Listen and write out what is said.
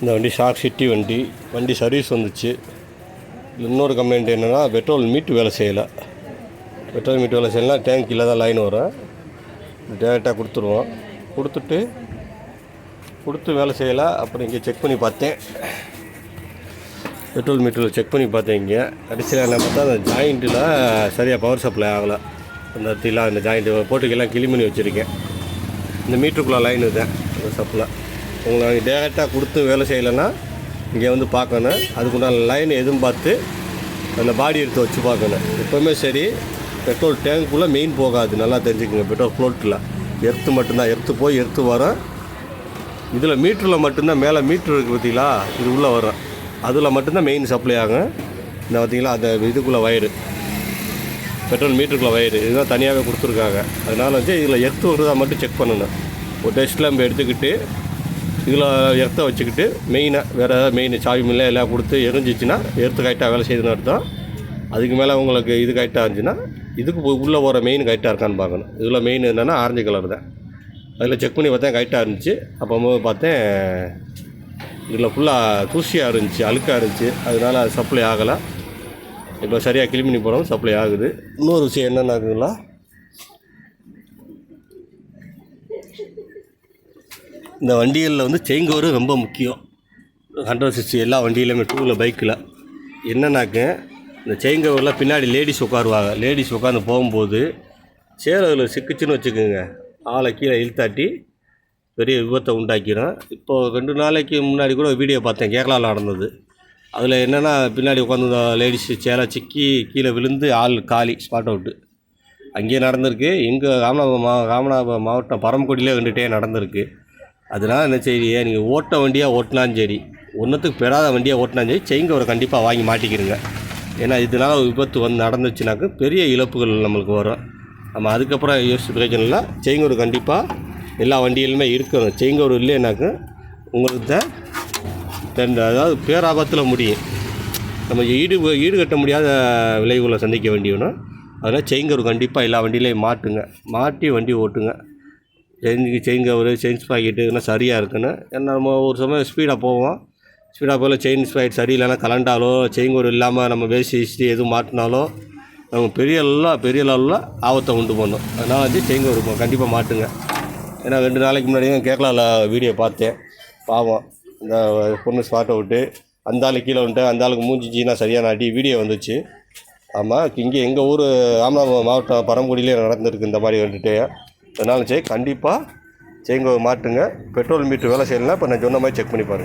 இந்த வண்டி shark city வண்டி வண்டி சர்வீஸ் வந்துச்சு. இன்னொரு கம்ப்ளைண்ட் என்னென்னா பெட்ரோல் மீட் வேலை செய்யலை. பெட்ரோல் மீட் வேலை செய்யலாம் டேங்க் இல்லை தான் லைன் வரும். டேரெக்டாக கொடுத்துருவோம். கொடுத்துட்டு கொடுத்து வேலை செய்யலை. அப்புறம் இங்கே செக் பண்ணி பார்த்தேன். பெட்ரோல் மீட்டரில் செக் பண்ணி பார்த்தேன் இங்கே. கடைசியில் என்ன பார்த்தா அந்த ஜாயிண்ட்டில் சரியாக பவர் சப்ளை ஆகலை. அந்த இடத்துல அந்த ஜாயிண்ட்டு போட்டுக்கெல்லாம் கிளி பண்ணி வச்சுருக்கேன். இந்த மீட்டருக்குள்ளே லைன் தான் அந்த சப்ளை உங்களை டேரெக்டாக கொடுத்து வேலை செய்யலைன்னா இங்கே வந்து பார்க்கணும். அதுக்குண்டான லைன் எதுவும் பார்த்து அந்த பாடி எடுத்து வச்சு பார்க்கணும். எப்போவுமே சரி பெட்ரோல் டேங்க்குள்ளே மெயின் போகாது. நல்லா தெரிஞ்சுக்கோங்க பெட்ரோல் ஃப்ளோட்டில் எர்த்து மட்டும்தான். எர்த்து போய் எர்த்து வரும். இதில் மீட்டரில் மட்டும்தான் மேலே மீட்ரு இருக்குது பார்த்தீங்களா? இது உள்ளே வரும். அதில் மட்டும்தான் மெயின் சப்ளை ஆகும். இந்த பார்த்தீங்களா? அந்த இதுக்குள்ளே வயரு பெட்ரோல் மீட்டருக்குள்ளே வயரு இதுதான் தனியாகவே கொடுத்துருக்காங்க. அதனால் வந்து இதில் எர்த்து வருதா மட்டும் செக் பண்ணணும். ஒரு டெஸ்ட் லேம்பு எடுத்துக்கிட்டு இதில் எர்த்தை வச்சுக்கிட்டு மெயினாக வேறு ஏதாவது மெயின் சாவி மில்ல எல்லாம் கொடுத்து எரிஞ்சிச்சுன்னா எர்த்து கரெக்டாக வேலை செய்யுதுன்னு அர்த்தம். அதுக்கு மேலே உங்களுக்கு இது கரெக்டாக இருந்துச்சுன்னா இதுக்கு உள்ளே போகிற மெயின் கரெக்டாக இருக்கான்னு பார்க்கணும். இதில் மெயின் என்னென்னா ஆரஞ்சு கலர் தான். அதில் செக் பண்ணி பார்த்தேன் கரெக்டாக இருந்துச்சு. அப்போ போது பார்த்தேன் இதில் ஃபுல்லாக தூசியாக இருந்துச்சு அழுக்காக இருந்துச்சு. அதனால சப்ளை ஆகலை. இப்போ சரியாக கிளீன் பண்ணி போகிறோம் சப்ளை ஆகுது. இன்னொரு விஷயம் என்னென்னாக்குங்களா இந்த வண்டிகளில் வந்து செயின் கவரு ரொம்ப முக்கியம். ஹண்ட்ரட் சிக்ஸ்டி எல்லா வண்டியிலுமே டூ வீலர் பைக்கில் என்னன்னாக்க இந்த செயின் கவரில் பின்னாடி லேடிஸ் உட்காருவாங்க. லேடிஸ் உட்காந்து போகும்போது சேரில் சிக்குச்சுன்னு வச்சுக்கோங்க. ஆளை கீழே இழுத்தாட்டி பெரிய விபத்தை உண்டாக்கிடும் இப்போது ரெண்டு நாளைக்கு முன்னாடி கூட வீடியோ பார்த்தேன் கேரளாவில் நடந்தது. அதில் என்னென்னா பின்னாடி உட்காந்து லேடிஸ் சேரை சிக்கி கீழே விழுந்து ஆள் காலி ஸ்பாட் அவுட்டு அங்கேயே நடந்திருக்கு. எங்கள் ராமநாதபுரம் மா ராமநாதபுரம் மாவட்டம் பரமக்குடியிலே வந்துட்டே நடந்திருக்கு. அதனால் என்ன செய்ய நீங்கள் ஓட்ட வண்டியாக ஓட்டினாலும் சரி ஒன்றுத்துக்கு பெறாத வண்டியாக ஓட்டினாலும் சரி செயின் கவரை கண்டிப்பாக வாங்கி மாட்டிக்கிறங்க ஏன்னா இதனால் விபத்து வந்து நடந்துச்சுனாக்க பெரிய இழப்புகள் நம்மளுக்கு வரும். நம்ம அதுக்கப்புறம் யோசிச்சு பிரயோஜனம் இல்லை செயின் கவர் கண்டிப்பாக எல்லா வண்டியிலுமே இருக்கணும். செயின் கவர் இல்லைனாக்க உங்களுக்கு தான் தென் அதாவது பேராபத்தில் முடியும். நம்ம ஈடு ஈடு கட்ட முடியாத விளைவுகளை சந்திக்க வேண்டியவனும் அதனால் செயின் கவர் கண்டிப்பாக எல்லா வண்டியிலையும் மாட்டுங்க. மாட்டி வண்டி ஓட்டுங்க. Chain chain cover chain pocket இதெல்லாம் சரியாக இருக்குன்னு ஏன்னா நம்ம ஒரு சமயம் ஸ்பீடாக போவோம். ஸ்பீடாக போகல செயின் பாக்கெட் சரியில்லைன்னா கலண்டாலோ செயின் கவர் இல்லாமல் நம்ம வேஸ்ட் ஹிஸ்ட்ரி எதுவும் மாட்டினாலோ நம்ம பெரிய எல்லாம் பெரிய லெவலில் ஆபத்தை உண்டு பண்ணும். அதனால் வந்து செயின் கவர் கண்டிப்பாக மாட்டுங்க ஏன்னா ரெண்டு நாளைக்கு முன்னாடியும் கேரளாவில் வீடியோ பார்த்தேன். பாவம் இந்த பொண்ணு ஸ்பாட்டை விட்டு அந்த ஆளுக்கு கீழே வந்துட்டு அந்த ஆளுக்கு மூஞ்சிச்சின்னா சரியான அடி வீடியோ வந்துச்சு. ஆமாம் இங்கே எங்கள் ஊர் ராமநாதபுரம் மாவட்டம் பரமக்குடியிலே நடந்திருக்கு இந்த மாதிரி வந்துட்டு. அதனால சரி கண்டிப்பாக செயிங்க மாட்டுங்க. பெட்ரோல் மீட்ரு வேலை செய்யலைன்னா இப்போ நான் சொன்ன மாதிரி செக் பண்ணி பாருங்கள்